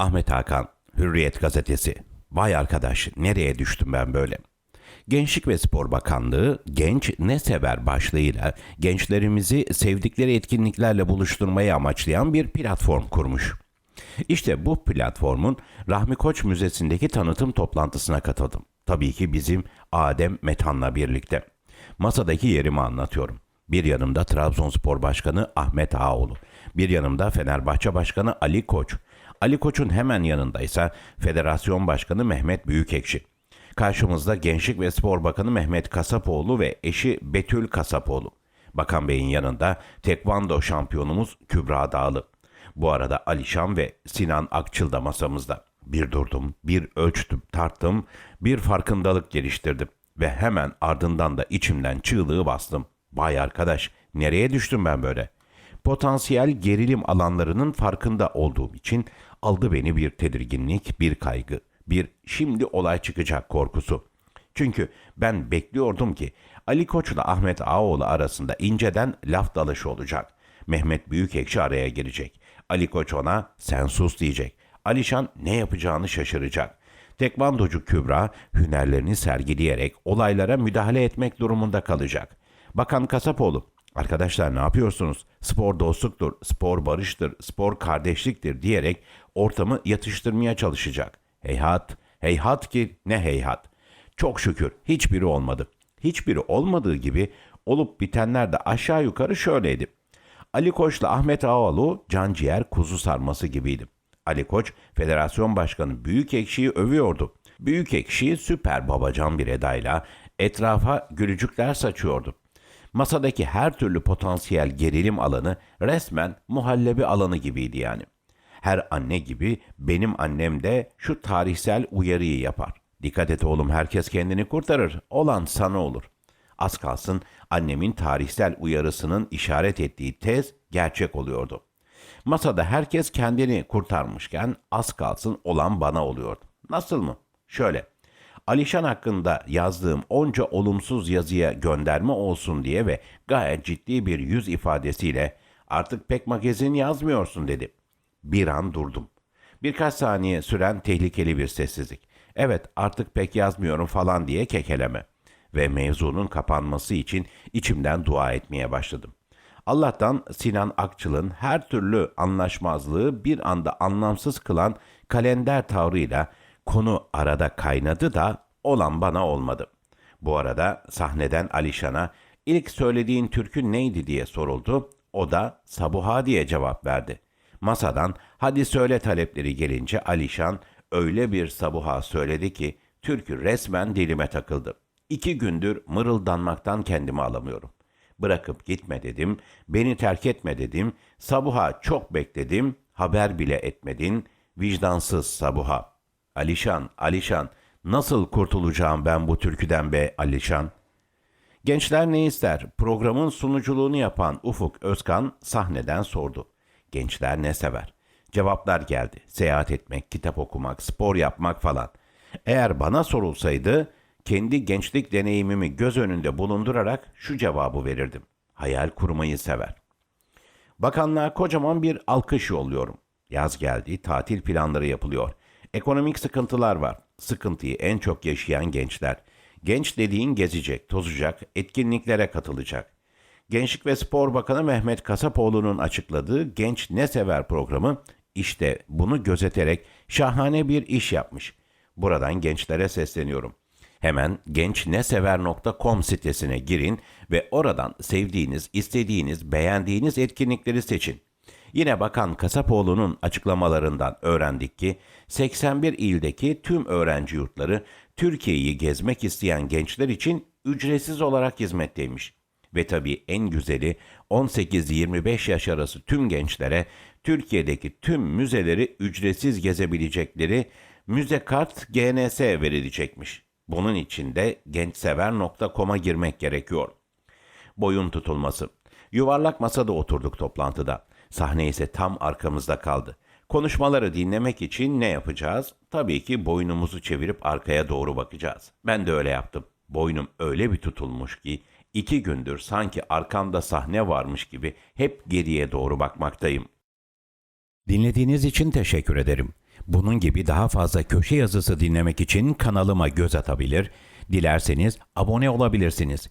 Ahmet Hakan, Hürriyet Gazetesi. Vay arkadaş, nereye düştüm ben böyle? Gençlik ve Spor Bakanlığı Genç Ne Sever başlığıyla gençlerimizi sevdikleri etkinliklerle buluşturmayı amaçlayan bir platform kurmuş. İşte bu platformun Rahmi Koç Müzesi'ndeki tanıtım toplantısına katıldım. Tabii ki bizim Adem Metan'la birlikte. Masadaki yerimi anlatıyorum. Bir yanımda Trabzonspor Başkanı Ahmet Ağoğlu. Bir yanımda Fenerbahçe Başkanı Ali Koç. Ali Koç'un hemen yanındaysa Federasyon Başkanı Mehmet Büyükekşi. Karşımızda Gençlik ve Spor Bakanı Mehmet Kasapoğlu ve eşi Betül Kasapoğlu. Bakan Bey'in yanında tekvando şampiyonumuz Kübra Dağlı. Bu arada Alişan ve Sinan Akçıl da masamızda. Bir durdum, bir ölçtüm, tarttım, bir farkındalık geliştirdim ve hemen ardından da içimden çığlığı bastım. Vay arkadaş, nereye düştüm ben böyle? Potansiyel gerilim alanlarının farkında olduğum için aldı beni bir tedirginlik, bir kaygı, bir şimdi olay çıkacak korkusu. Çünkü ben bekliyordum ki Ali Koç'la Ahmet Ağoğlu arasında inceden laf dalaşı olacak. Mehmet Büyükekşi araya girecek. Ali Koç ona sen sus diyecek. Alişan ne yapacağını şaşıracak. Tekvandocu Kübra hünerlerini sergileyerek olaylara müdahale etmek durumunda kalacak. Bakan Kasapoğlu, arkadaşlar ne yapıyorsunuz? Spor dostluktur, spor barıştır, spor kardeşliktir diyerek ortamı yatıştırmaya çalışacak. Heyhat, heyhat ki ne heyhat. Çok şükür hiçbiri olmadı. Hiçbiri olmadığı gibi olup bitenler de aşağı yukarı şöyleydi. Ali Koç'la Ahmet Ağaoğlu can ciğer kuzu sarması gibiydi. Ali Koç, Federasyon Başkanı Büyük Ekşi'yi övüyordu. Büyük Ekşi süper babacan bir edayla etrafa gülücükler saçıyordu. Masadaki her türlü potansiyel gerilim alanı resmen muhallebi alanı gibiydi yani. Her anne gibi benim annem de şu tarihsel uyarıyı yapar. Dikkat et oğlum herkes kendini kurtarır. Olan sana olur. Az kalsın annemin tarihsel uyarısının işaret ettiği tez gerçek oluyordu. Masada herkes kendini kurtarmışken az kalsın olan bana oluyordu. Nasıl mı? Şöyle. Alişan hakkında yazdığım onca olumsuz yazıya gönderme olsun diye ve gayet ciddi bir yüz ifadesiyle artık pek magazin yazmıyorsun dedi. Bir an durdum. Birkaç saniye süren tehlikeli bir sessizlik. Evet artık pek yazmıyorum falan diye kekeleme. Ve mevzunun kapanması için içimden dua etmeye başladım. Allah'tan Sinan Akçıl'ın her türlü anlaşmazlığı bir anda anlamsız kılan kalender tavrıyla konu arada kaynadı da olan bana olmadı. Bu arada sahneden Alişan'a ilk söylediğin türkü neydi diye soruldu. O da Sabuha diye cevap verdi. Masadan hadi söyle talepleri gelince Alişan öyle bir sabuha söyledi ki türkü resmen dilime takıldı. İki gündür mırıldanmaktan kendimi alamıyorum. Bırakıp gitme dedim, beni terk etme dedim, sabuha çok bekledim, haber bile etmedin, vicdansız sabuha. Alişan, Alişan, nasıl kurtulacağım ben bu türküden be Alişan? Gençler ne ister? Programın sunuculuğunu yapan Ufuk Özkan sahneden sordu. Gençler ne sever? Cevaplar geldi. Seyahat etmek, kitap okumak, spor yapmak falan. Eğer bana sorulsaydı kendi gençlik deneyimimi göz önünde bulundurarak şu cevabı verirdim. Hayal kurmayı sever. Bakanlığa kocaman bir alkış yolluyorum. Yaz geldi, tatil planları yapılıyor. Ekonomik sıkıntılar var. Sıkıntıyı en çok yaşayan gençler. Genç dediğin gezecek, tozacak, etkinliklere katılacak. Gençlik ve Spor Bakanı Mehmet Kasapoğlu'nun açıkladığı Genç Ne Sever programı işte bunu gözeterek şahane bir iş yapmış. Buradan gençlere sesleniyorum. Hemen gençnesever.com sitesine girin ve oradan sevdiğiniz, istediğiniz, beğendiğiniz etkinlikleri seçin. Yine Bakan Kasapoğlu'nun açıklamalarından öğrendik ki 81 ildeki tüm öğrenci yurtları Türkiye'yi gezmek isteyen gençler için ücretsiz olarak hizmetteymiş. Ve tabii en güzeli 18-25 yaş arası tüm gençlere Türkiye'deki tüm müzeleri ücretsiz gezebilecekleri müze kart GNS verilecekmiş. Bunun için de gençsever.com'a girmek gerekiyor. Boyun tutulması. Yuvarlak masada oturduk toplantıda. Sahne ise tam arkamızda kaldı. Konuşmaları dinlemek için ne yapacağız? Tabii ki boynumuzu çevirip arkaya doğru bakacağız. Ben de öyle yaptım. Boynum öyle bir tutulmuş ki iki gündür sanki arkamda sahne varmış gibi hep geriye doğru bakmaktayım. Dinlediğiniz için teşekkür ederim. Bunun gibi daha fazla köşe yazısı dinlemek için kanalıma göz atabilir, dilerseniz abone olabilirsiniz.